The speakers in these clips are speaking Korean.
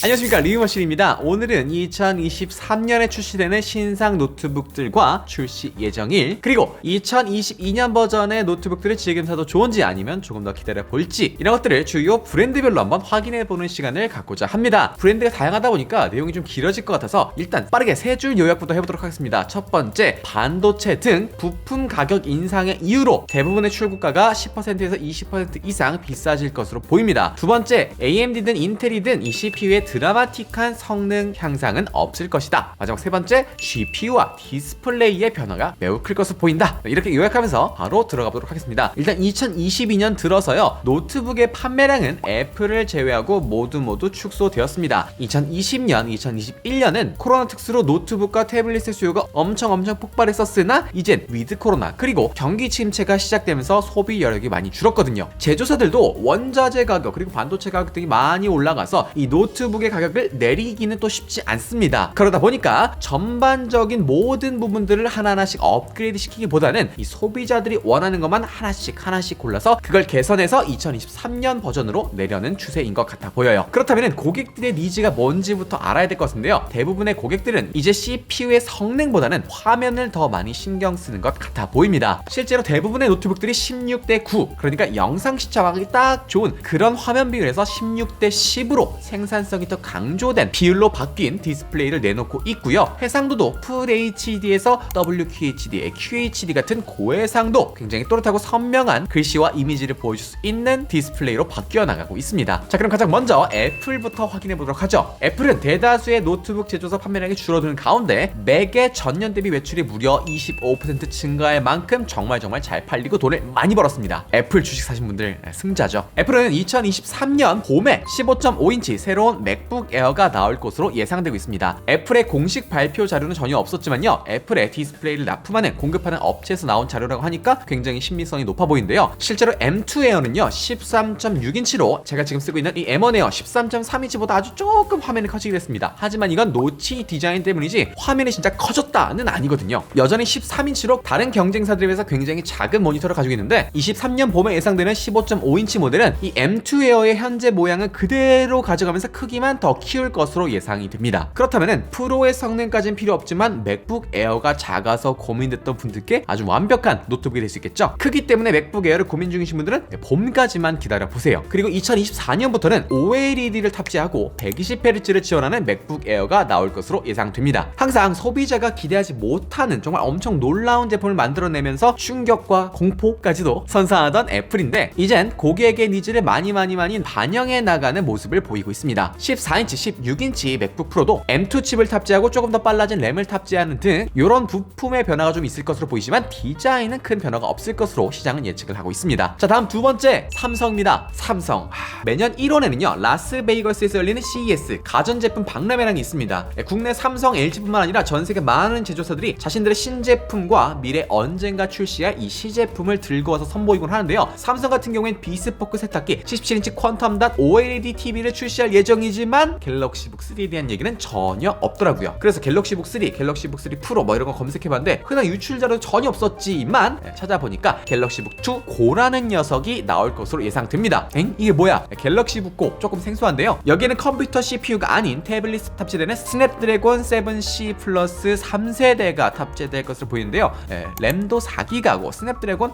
안녕하십니까. 리뷰머신입니다. 오늘은 2023년에 출시되는 신상 노트북들과 출시 예정일 그리고 2022년 버전의 노트북들을 지금 사도 좋은지 아니면 조금 더 기다려 볼지 이런 것들을 주요 브랜드별로 한번 확인해 보는 시간을 갖고자 합니다. 브랜드가 다양하다 보니까 내용이 좀 길어질 것 같아서 일단 빠르게 세 줄 요약부터 해보도록 하겠습니다. 첫 번째 반도체 등 부품 가격 인상의 이유로 대부분의 출고가가 10%에서 20% 이상 비싸질 것으로 보입니다. 두 번째 AMD든 인텔이든 이 CPU의 드라마틱한 성능 향상은 없을 것이다. 마지막 세 번째, GPU와 디스플레이의 변화가 매우 클 것으로 보인다. 이렇게 요약하면서 바로 들어가 보도록 하겠습니다. 일단 2022년 들어서요, 노트북의 판매량은 애플을 제외하고 모두 모두 축소되었습니다. 2020년, 2021년은 코로나 특수로 노트북과 태블릿의 수요가 엄청 엄청 폭발했었으나 이젠 위드 코로나 그리고 경기 침체가 시작되면서 소비 여력이 많이 줄었거든요. 제조사들도 원자재 가격 그리고 반도체 가격 등이 많이 올라가서 이 노트북 의 가격을 내리기는 또 쉽지 않습니다. 그러다 보니까 전반적인 모든 부분들을 하나하나씩 업그레이드 시키기보다는 이 소비자들이 원하는 것만 하나씩 하나씩 골라서 그걸 개선해서 2023년 버전으로 내려는 추세인 것 같아 보여요. 그렇다면 고객들의 니즈가 뭔지부터 알아야 될 것 같은데요. 대부분의 고객들은 이제 CPU의 성능보다는 화면을 더 많이 신경 쓰는 것 같아 보입니다. 실제로 대부분의 노트북들이 16대 9, 그러니까 영상 시청하기 딱 좋은 그런 화면 비율에서 16대 10으로 생산성 이 더 강조된 비율로 바뀐 디스플레이를 내놓고 있고요. 해상도도 Full HD에서 WQHD, QHD 같은 고해상도 굉장히 또렷하고 선명한 글씨와 이미지를 보여줄 수 있는 디스플레이로 바뀌어 나가고 있습니다. 자, 그럼 가장 먼저 애플부터 확인해 보도록 하죠. 애플은 대다수의 노트북 제조사 판매량이 줄어드는 가운데 맥의 전년 대비 매출이 무려 25% 증가할 만큼 정말 정말 잘 팔리고 돈을 많이 벌었습니다. 애플 주식 사신 분들 승자죠. 애플은 2023년 봄에 15.5인치 새로운 맥북 에어가 나올 것으로 예상되고 있습니다. 애플의 공식 발표 자료는 전혀 없었지만요. 애플의 디스플레이를 납품하는 공급하는 업체에서 나온 자료라고 하니까 굉장히 신빙성이 높아 보이는데요. 실제로 M2 에어는요. 13.6인치로 제가 지금 쓰고 있는 이 M1 에어 13.3인치보다 아주 조금 화면이 커지게 됐습니다. 하지만 이건 노치 디자인 때문이지 화면이 진짜 커졌다는 아니거든요. 여전히 13인치로 다른 경쟁사들에 비해서 굉장히 작은 모니터를 가지고 있는데 23년 봄에 예상되는 15.5인치 모델은 이 M2 에어의 현재 모양을 그대로 가져가면서 크기 만 더 키울 것으로 예상이 됩니다. 그렇다면 프로의 성능까지는 필요 없지만 맥북 에어가 작아서 고민됐던 분들께 아주 완벽한 노트북이 될 수 있겠죠. 크기 때문에 맥북 에어를 고민 중이신 분들은 봄까지만 기다려 보세요. 그리고 2024년부터는 OLED를 탑재하고 120Hz를 지원하는 맥북 에어가 나올 것으로 예상됩니다. 항상 소비자가 기대하지 못하는 정말 엄청 놀라운 제품을 만들어내면서 충격과 공포까지도 선사하던 애플인데 이젠 고객의 니즈를 많이 많이 많이 반영해 나가는 모습을 보이고 있습니다. 14인치, 16인치 맥북 프로도 M2 칩을 탑재하고 조금 더 빨라진 램을 탑재하는 등 이런 부품의 변화가 좀 있을 것으로 보이지만 디자인은 큰 변화가 없을 것으로 시장은 예측을 하고 있습니다. 자 다음 두 번째 삼성입니다. 삼성 하, 매년 1월에는요 라스베이거스에서 열리는 CES 가전제품 박람회랑이 있습니다. 예, 국내 삼성, LG뿐만 아니라 전 세계 많은 제조사들이 자신들의 신제품과 미래 언젠가 출시할 이 시제품을 들고 와서 선보이곤 하는데요. 삼성 같은 경우엔 비스포크 세탁기 17인치 퀀텀 닷 OLED TV를 출시할 예정이지 만 갤럭시북 3에 대한 얘기는 전혀 없더라고요. 그래서 갤럭시북 3, 갤럭시북 3 프로 뭐 이런 거 검색해봤는데 흔한 유출자로 전혀 없었지만 예, 찾아보니까 갤럭시북 2 고라는 녀석이 나올 것으로 예상됩니다. 엥? 이게 뭐야? 갤럭시북 고 조금 생소한데요. 여기에는 컴퓨터 CPU가 아닌 태블릿 탑재되는 스냅드래곤 7C 플러스 3세대가 탑재될 것으로 보이는데요. 예, 램도 4기가고 스냅드래곤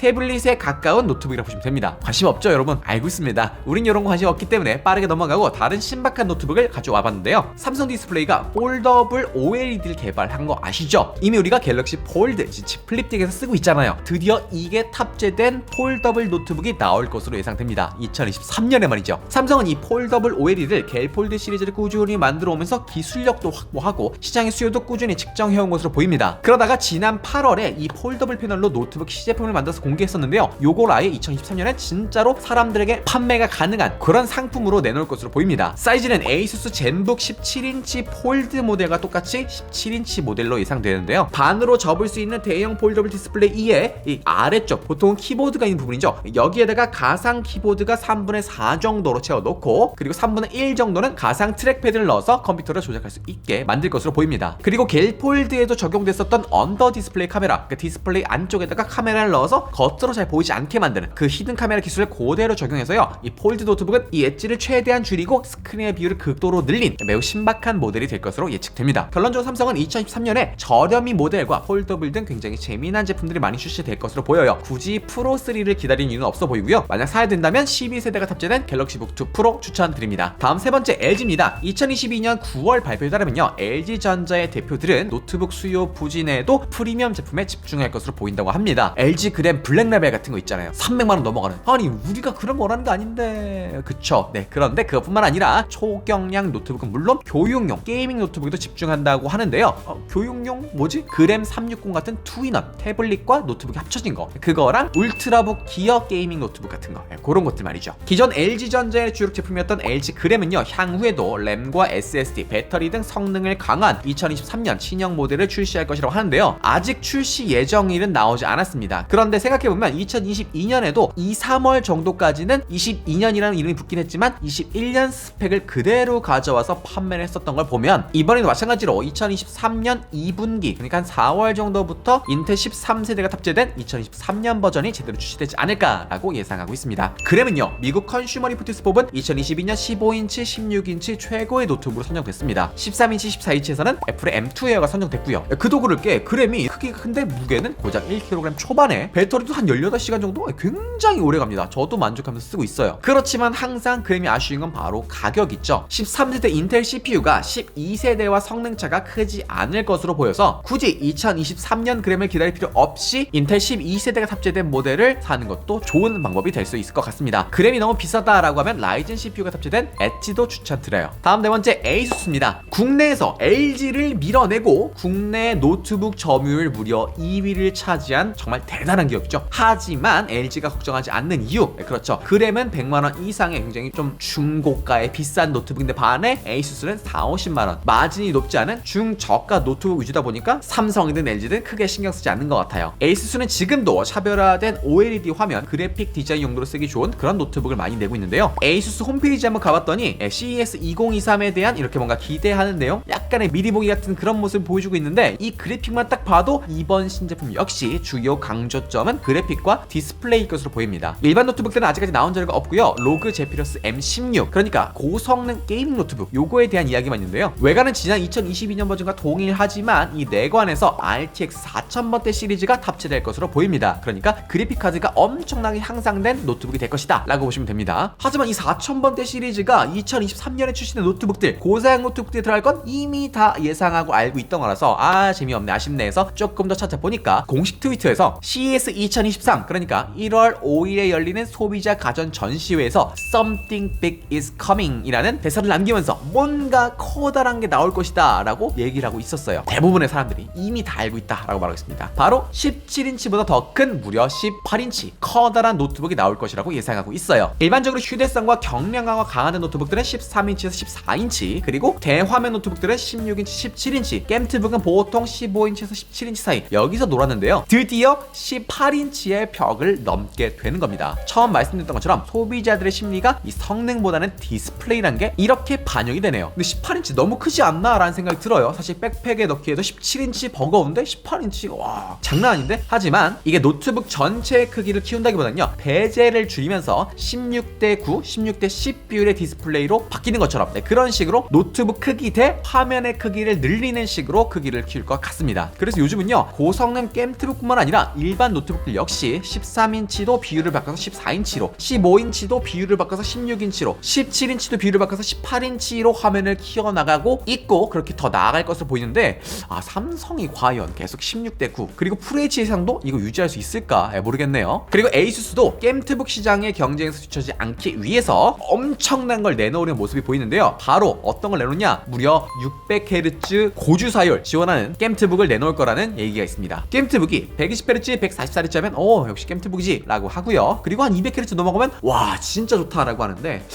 태블릿에 가까운 노트북이라고 보시면 됩니다. 관심 없죠, 여러분? 알고 있습니다. 우린 이런 거 관심 없기 때문에 빠르게 넘어가고 다른 신박한 노트북을 가져와 봤는데요. 삼성 디스플레이가 폴더블 OLED를 개발한 거 아시죠? 이미 우리가 갤럭시 폴드, 플립틱에서 쓰고 있잖아요. 드디어 이게 탑재된 폴더블 노트북이 나올 것으로 예상됩니다. 2023년에 말이죠. 삼성은 이 폴더블 OLED를 갤폴드 시리즈를 꾸준히 만들어 오면서 기술력도 확보하고 시장의 수요도 꾸준히 측정해온 것으로 보입니다. 그러다가 지난 8월에 이 폴더블 패널로 노트북 시제품을 만들어서 공 개했었는데요. 요걸 아예 2023년에 진짜로 사람들에게 판매가 가능한 그런 상품으로 내놓을 것으로 보입니다. 사이즈는 에이수스 젠북 17인치 폴드 모델과 똑같이 17인치 모델로 예상되는데요. 반으로 접을 수 있는 대형 폴더블 디스플레이에 이 아래쪽 보통 키보드가 있는 부분이죠. 여기에다가 가상 키보드가 3분의 4 정도로 채워놓고 그리고 3분의 1 정도는 가상 트랙패드를 넣어서 컴퓨터를 조작할 수 있게 만들 것으로 보입니다. 그리고 갤폴드에도 적용됐었던 언더 디스플레이 카메라, 그 디스플레이 안쪽에다가 카메라를 넣어서 겉으로 잘 보이지 않게 만드는 그 히든 카메라 기술을 그대로 적용해서요. 이 폴드 노트북은 이 엣지를 최대한 줄이고 스크린의 비율을 극도로 늘린 매우 신박한 모델이 될 것으로 예측됩니다. 결론적으로 삼성은 2023년에 저렴이 모델과 폴더블 등 굉장히 재미난 제품들이 많이 출시될 것으로 보여요. 굳이 프로 3를 기다리는 이유는 없어 보이고요. 만약 사야 된다면 12세대가 탑재된 갤럭시북 2 프로 추천드립니다. 다음 세 번째 LG입니다. 2022년 9월 발표에 따르면요. LG전자의 대표들은 노트북 수요 부진에도 프리미엄 제품에 집중할 것으로 보인다고 합니다. LG 그램 블랙레벨 같은 거 있잖아요. 300만 원 넘어가는. 아니 우리가 그런 거 원하는 거 아닌데. 그쵸? 네. 그런데 그것뿐만 아니라 초경량 노트북은 물론 교육용 게이밍 노트북에도 집중한다고 하는데요. 어, 교육용 뭐지? 그램 360 같은 투인원 태블릿과 노트북이 합쳐진 거. 그거랑 울트라북 기어 게이밍 노트북 같은 거. 네, 그런 것들 말이죠. 기존 LG전자의 주력 제품이었던 LG 그램은요. 향후에도 램과 SSD, 배터리 등 성능을 강한 2023년 신형 모델을 출시할 것이라고 하는데요. 아직 출시 예정일은 나오지 않았습니다. 그런데 생각해보면 2022년에도 2, 3월 정도까지는 22년이라는 이름이 붙긴 했지만 21년 스펙을 그대로 가져와서 판매를 했었던 걸 보면 이번에도 마찬가지로 2023년 2분기 그러니까 한 4월 정도부터 인텔 13세대가 탑재된 2023년 버전이 제대로 출시되지 않을까라고 예상하고 있습니다. 그램은요 미국 컨슈머 리포트스 뽑은 2022년 15인치, 16인치 최고의 노트북으로 선정됐습니다. 13인치, 14인치에서는 애플의 M2 에어가 선정됐고요. 그도 그럴 게 그램이 크기가 큰데 무게는 고작 1kg 초반에 배터리 도 한 18시간 정도 굉장히 오래 갑니다. 저도 만족하면서 쓰고 있어요. 그렇지만 항상 그램이 아쉬운 건 바로 가격 있죠. 13세대 인텔 CPU가 12세대와 성능 차가 크지 않을 것으로 보여서 굳이 2023년 그램을 기다릴 필요 없이 인텔 12세대가 탑재된 모델을 사는 것도 좋은 방법이 될 수 있을 것 같습니다. 그램이 너무 비싸다라고 하면 라이젠 CPU가 탑재된 엣지도 추천드려요. 다음 네 번째 에이수스입니다. 국내에서 LG를 밀어내고 국내 노트북 점유율 무려 2위를 차지한 정말 대단한 기업이죠. 하지만 LG가 걱정하지 않는 이유, 네, 그렇죠. 그램은 100만 원 이상의 굉장히 좀 중고가의 비싼 노트북인데 반해 에이수스는 4, 50만 원. 마진이 높지 않은 중저가 노트북 위주다 보니까 삼성이든 LG든 크게 신경 쓰지 않는 것 같아요. 에이수스는 지금도 차별화된 OLED 화면, 그래픽 디자인 용도로 쓰기 좋은 그런 노트북을 많이 내고 있는데요. 에이수스 홈페이지 한번 가봤더니 예, CES 2023에 대한 이렇게 뭔가 기대하는 내용, 약간의 미리 보기 같은 그런 모습을 보여주고 있는데 이 그래픽만 딱 봐도 이번 신제품 역시 주요 강조점은 그래픽과 디스플레이 것으로 보입니다. 일반 노트북들은 아직까지 나온 자료가 없고요. 로그 제피러스 M16 그러니까 고성능 게이밍 노트북 요거에 대한 이야기만 있는데요. 외관은 지난 2022년 버전과 동일하지만 이 내관에서 RTX 4000번대 시리즈가 탑재될 것으로 보입니다. 그러니까 그래픽 카드가 엄청나게 향상된 노트북이 될 것이다 라고 보시면 됩니다. 하지만 이 4000번대 시리즈가 2023년에 출시된 노트북들 고사양 노트북들이 들어갈 건 이미 다 예상하고 알고 있던 거라서 아 재미없네 아쉽네 해서 조금 더 찾아보니까 공식 트위터에서 CES 2023 그러니까 1월 5일에 열리는 소비자 가전 전시회에서 Something Big is Coming 이라는 대사를 남기면서 뭔가 커다란 게 나올 것이다 라고 얘기를 하고 있었어요. 대부분의 사람들이 이미 다 알고 있다 라고 말하고 있습니다. 바로 17인치보다 더 큰 무려 18인치 커다란 노트북이 나올 것이라고 예상하고 있어요. 일반적으로 휴대성과 경량화가 강한 노트북들은 13인치에서 14인치 그리고 대화면 노트북들은 16인치 17인치 겜트북은 보통 15인치에서 17인치 사이. 여기서 놀았는데요. 드디어 18인치 의 벽을 넘게 되는 겁니다. 처음 말씀드렸던 것처럼 소비자들의 심리가 이 성능보다는 디스플레이란 게 이렇게 반영이 되네요. 근데 18인치 너무 크지 않나 라는 생각이 들어요. 사실 백팩에 넣기에도 17인치 버거운데 18인치 와 장난 아닌데? 하지만 이게 노트북 전체의 크기를 키운다기보다는요 배제를 줄이면서 16대 9, 16대 10 비율의 디스플레이로 바뀌는 것처럼 네, 그런 식으로 노트북 크기 대 화면의 크기를 늘리는 식으로 크기를 키울 것 같습니다. 그래서 요즘은요 고성능 게임트북뿐만 아니라 일반 노트북 들 역시 13인치도 비율을 바꿔서 14인치로 15인치도 비율을 바꿔서 16인치로 17인치도 비율을 바꿔서 18인치로 화면을 키워나가고 있고 그렇게 더 나아갈 것으로 보이는데 아 삼성이 과연 계속 16대 9 그리고 FHD 상도 이거 유지할 수 있을까 예, 모르겠네요. 그리고 에이수스도 게임트북 시장의 경쟁에서 뒤처지 않기 위해서 엄청난 걸 내놓으려는 모습이 보이는데요. 바로 어떤 걸 내놓냐? 무려 600Hz 고주사율 지원하는 게임트북을 내놓을 거라는 얘기가 있습니다. 게임트북이 120Hz 144Hz 면오 역시 게임트북이지? 라고 하고요. 그리고 한 200Hz 넘어가면 와 진짜 좋다 라고 하는데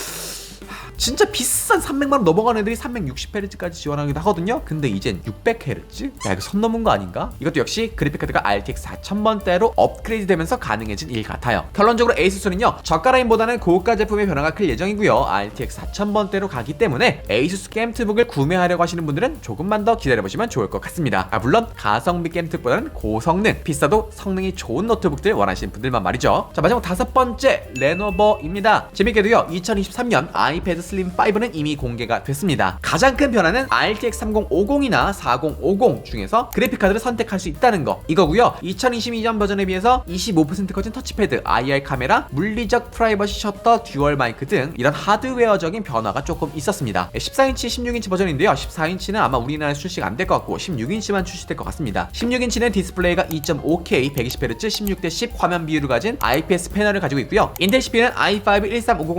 진짜 비싼 300만원 넘어가는 애들이 360Hz까지 지원하기도 하거든요. 근데 이젠 600Hz? 야 이거 선 넘은 거 아닌가? 이것도 역시 그래픽카드가 RTX 4000번대로 업그레이드 되면서 가능해진 일 같아요. 결론적으로 에이수스는요 저가 라인보다는 고가 제품의 변화가 클 예정이고요. RTX 4000번대로 가기 때문에 에이수스 게임 트북을 구매하려고 하시는 분들은 조금만 더 기다려보시면 좋을 것 같습니다. 아 물론 가성비 게임 트북보다는 고성능 비싸도 성능이 좋은 노트북들 원하시는 분들만 말이죠. 자 마지막 다섯 번째 레노버입니다. 재밌게도요 2023년 아이패드 슬림 5는 이미 공개가 됐습니다. 가장 큰 변화는 RTX 3050이나 4050 중에서 그래픽 카드를 선택할 수 있다는 거. 이거고요. 2022년 버전에 비해서 25% 커진 터치패드 IR 카메라 물리적 프라이버시 셔터 듀얼 마이크 등 이런 하드웨어적인 변화가 조금 있었습니다. 14인치 16인치 버전인데요. 14인치는 아마 우리나라에 출시 가 안 될 것 같고 16인치만 출시될 것 같습니다. 16인치는 디스플레이가 2.5K 120Hz 16대 10 화면 비율을 가진 IPS 패널을 가지고 있고요. 인텔 CPU는 i5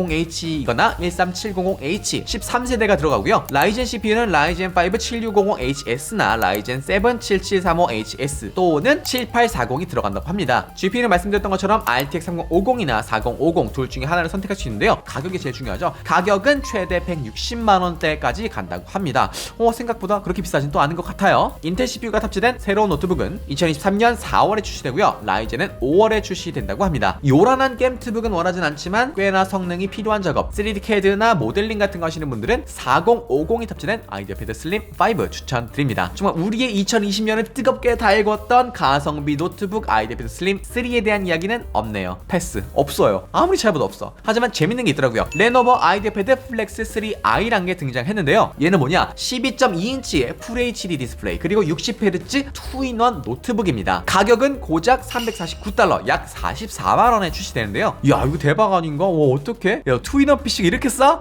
13550H이거나 13700H 13세대가 들어가고요. 라이젠 CPU는 라이젠 5 7650HS나 라이젠 7 7735HS 또는 7840이 들어간다고 합니다. GPU는 말씀드렸던 것처럼 RTX 3050이나 4050 둘 중에 하나를 선택할 수 있는데요. 가격이 제일 중요하죠. 가격은 최대 160만 원대까지 간다고 합니다. 어 생각보다 그렇게 비싸진 또 않은 것 같아요. 인텔 CPU가 탑재된 새로운 노트북은 2023년 4월에 출시되고요. 라이젠은 5월에 출시된다고 합니다. 요란한 게임 트북은 원하진 않지만 꽤나 성능이 필요한 작업 3D CAD나 모 델링 같은 거 하시는 분들은 4050이 탑재된 아이디어 패드 슬림 5 추천드립니다. 정말 우리의 2020년을 뜨겁게 달궜던 가성비 노트북 아이디어 패드 슬림 3에 대한 이야기는 없네요. 패스. 없어요. 아무리 찾아봐도 없어. 하지만 재밌는 게 있더라고요. 레노버 아이디어 패드 플렉스 3i란 게 등장했는데요. 얘는 뭐냐? 12.2인치의 풀 HD 디스플레이 그리고 60Hz 2인원 노트북입니다. 가격은 고작 349달러 약 44만 원에 출시되는데요. 야 이거 대박 아닌가? 와 어떡해? 야 2인원 PC가 이렇게 싸?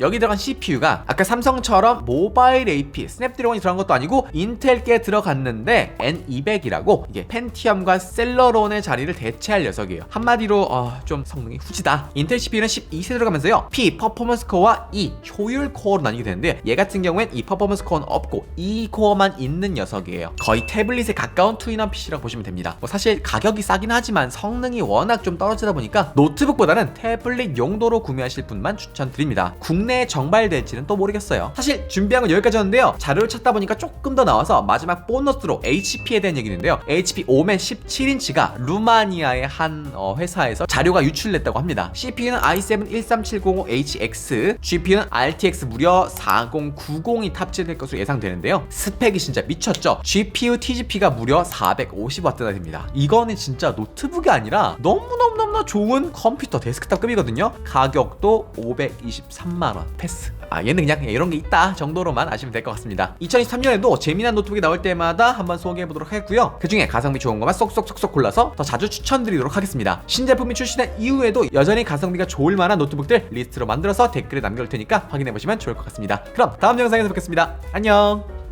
여기 들어간 CPU가 아까 삼성처럼 모바일 AP 스냅드래곤이 들어간 것도 아니고 인텔께 들어갔는데 N200이라고 이게 펜티엄과 셀러론의 자리를 대체할 녀석이에요. 한마디로 어, 좀 성능이 후지다. 인텔 CPU는 12세 들어가면서요. P 퍼포먼스 코어와 E 효율 코어로 나뉘게 되는데 얘 같은 경우엔 이 퍼포먼스 코어는 없고 E 코어만 있는 녀석이에요. 거의 태블릿에 가까운 투인원 PC라고 보시면 됩니다. 뭐 사실 가격이 싸긴 하지만 성능이 워낙 좀 떨어지다 보니까 노트북보다는 태블릿 용도로 구매하실 분만 추천드립니다. 국내 에 정발될지는 또 모르겠어요. 사실 준비한 건 여기까지였는데요. 자료를 찾다 보니까 조금 더 나와서 마지막 보너스로 HP에 대한 얘기가 있는데요. HP 오멘 17인치가 루마니아의 한 어, 회사에서 자료가 유출됐다고 합니다. CPU는 i7 13700HX, GPU는 RTX 무려 4090이 탑재될 것으로 예상되는데요. 스펙이 진짜 미쳤죠. GPU TGP가 무려 450W나 됩니다. 이거는 진짜 노트북이 아니라 너무너무너무 좋은 컴퓨터 데스크탑급이거든요. 가격도 523만 원. 패스. 아 얘는 그냥 이런 게 있다 정도로만 아시면 될 것 같습니다. 2023년에도 재미난 노트북이 나올 때마다 한번 소개해 보도록 하겠고요. 그 중에 가성비 좋은 것만 쏙쏙쏙쏙 골라서 더 자주 추천드리도록 하겠습니다. 신제품이 출시된 이후에도 여전히 가성비가 좋을 만한 노트북들 리스트로 만들어서 댓글에 남겨둘 테니까 확인해 보시면 좋을 것 같습니다. 그럼 다음 영상에서 뵙겠습니다. 안녕.